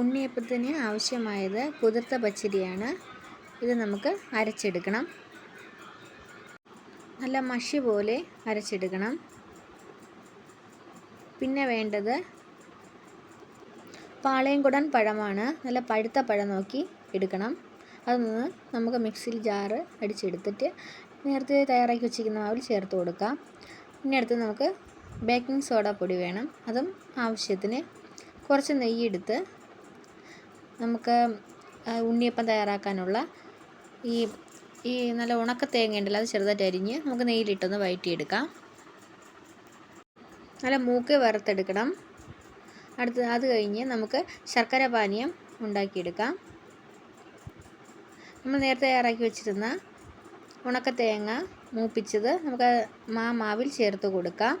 ഉണ്ണിയപ്പത്തിന് ആവശ്യമായത് കുതിർത്ത പച്ചരിയാണ്. ഇത് നമുക്ക് അരച്ചെടുക്കണം. നല്ല മഷി പോലെ അരച്ചെടുക്കണം. പിന്നെ വേണ്ടത് പാളയംകുടൻ പഴമാണ്. നല്ല പഴുത്ത പഴം നോക്കി എടുക്കണം. അതൊന്ന് നമുക്ക് മിക്സിയിൽ ജാറ് അടിച്ചെടുത്തിട്ട് നേരത്തെ തയ്യാറാക്കി വെച്ചിരിക്കുന്ന മാവിൽ ചേർത്ത് കൊടുക്കാം. പിന്നെ അടുത്ത് നമുക്ക് ബേക്കിംഗ് സോഡ പൊടി വേണം. അതും ആവശ്യത്തിന് കുറച്ച് നെയ്യെടുത്ത് നമുക്ക് ഉണ്ണിയപ്പം തയ്യാറാക്കാനുള്ള ഈ ഈ നല്ല ഉണക്ക തേങ്ങ ഉണ്ടല്ലോ അത് ചെറുതായിട്ട് അരിഞ്ഞ് നമുക്ക് നെയ്യിലിട്ടൊന്ന് വഴറ്റിയെടുക്കാം നല്ല മൂക്ക് വറുത്തെടുക്കണം. അടുത്ത് അത് കഴിഞ്ഞ് നമുക്ക് ശർക്കര പാനീയം ഉണ്ടാക്കിയെടുക്കാം. നമ്മൾ നേരത്തെ തയ്യാറാക്കി വെച്ചിരുന്ന ഉണക്ക തേങ്ങ മൂപ്പിച്ചത് നമുക്ക് മാ മാവിൽ ചേർത്ത് കൊടുക്കാം.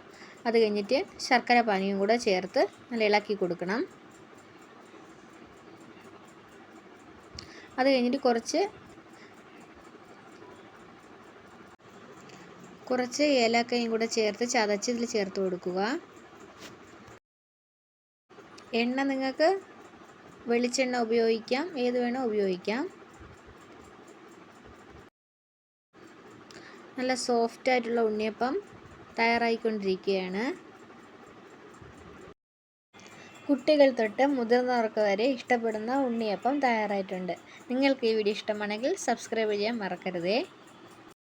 അത് കഴിഞ്ഞിട്ട് ശർക്കര പാനീയം കൂടെ ചേർത്ത് നല്ല ഇളക്കി കൊടുക്കണം. അത് കഴിഞ്ഞിട്ട് കുറച്ച് കുറച്ച് ഏലക്കയും കൂടെ ചേർത്ത് ചതച്ച് ഇതിൽ ചേർത്ത് കൊടുക്കുക. എണ്ണ നിങ്ങൾക്ക് വെളിച്ചെണ്ണ ഉപയോഗിക്കാം ഏത് വേണോ ഉപയോഗിക്കാം. നല്ല സോഫ്റ്റ് ആയിട്ടുള്ള ഉണ്ണിയപ്പം തയ്യാറായിക്കൊണ്ടിരിക്കുകയാണ്. കുട്ടികൾ തൊട്ട് മുതിർന്നവർക്ക് വരെ ഇഷ്ടപ്പെടുന്ന ഉണ്ണിയപ്പം തയ്യാറായിട്ടുണ്ട്. നിങ്ങൾക്ക് ഈ വീഡിയോ ഇഷ്ടമാണെങ്കിൽ സബ്സ്ക്രൈബ് ചെയ്യാൻ മറക്കരുതേ.